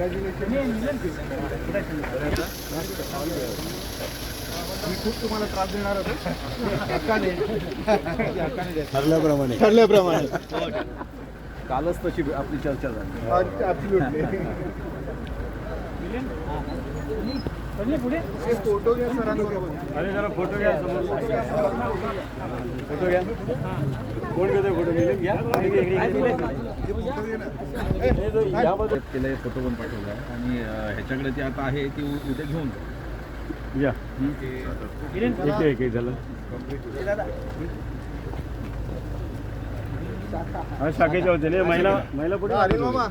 मी खूप तुम्हाला त्रास देणार होतो ठरल्याप्रमाणे. ठरल्याप्रमाणे. कालच तशी आपली चर्चा झाली. ऍब्सुल्युटली फोटो घ्या सरांबरोबर अरे जरा फोटो घ्या फोटो घ्या. कोण घेतोय फोटो? मिळेल घ्या. फोटो पण पाठवला आहे आणि ह्याच्याकडे ते आता आहे ती उद्या घेऊन जा. या. एक एक एक झालं. हा शाखेच्या होते नाही महिला महिला पुढे अरे मामा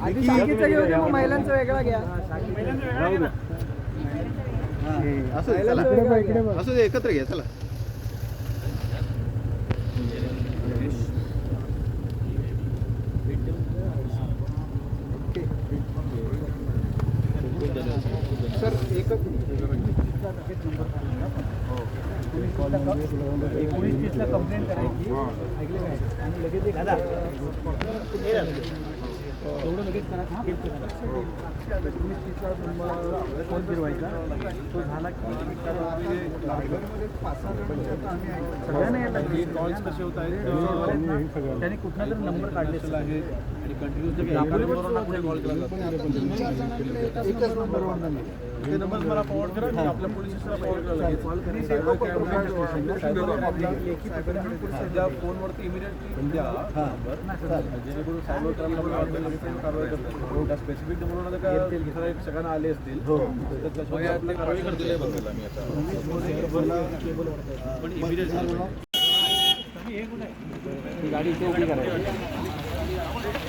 महिलांचा वेगळा घ्या. असू दे चला असू दे एकत्र घ्या चला. सर एकच एकोणीस तीसला कंप्लेंट करायची. ऐकले काय? आणि लगेच हजार तेवढं लगेच करा. हा? फोन फिरवायचा तो झाला की सगळ्यांना यायला. कॉल्स कसे होत आहेत? त्याने कुठला तरी नंबर काढले आणि नंबर नंबर फोनवरती इमिडिएटली द्या नंबर जेणेकरून सायबर त्या स्पेसिफिक नंबरवर काय दुसरा एक सगळ्यांना आले असतील. हे. पण इमिडिएट गाडी इथे उभी करायची.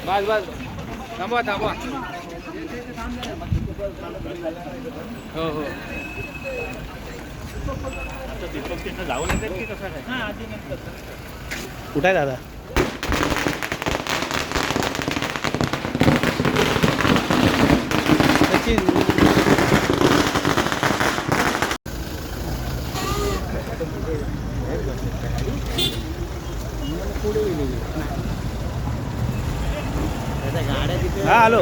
बस बस थांबवा थांबवा हो हो कुठे आहे दादा ಹಾಂ ಹಲೋ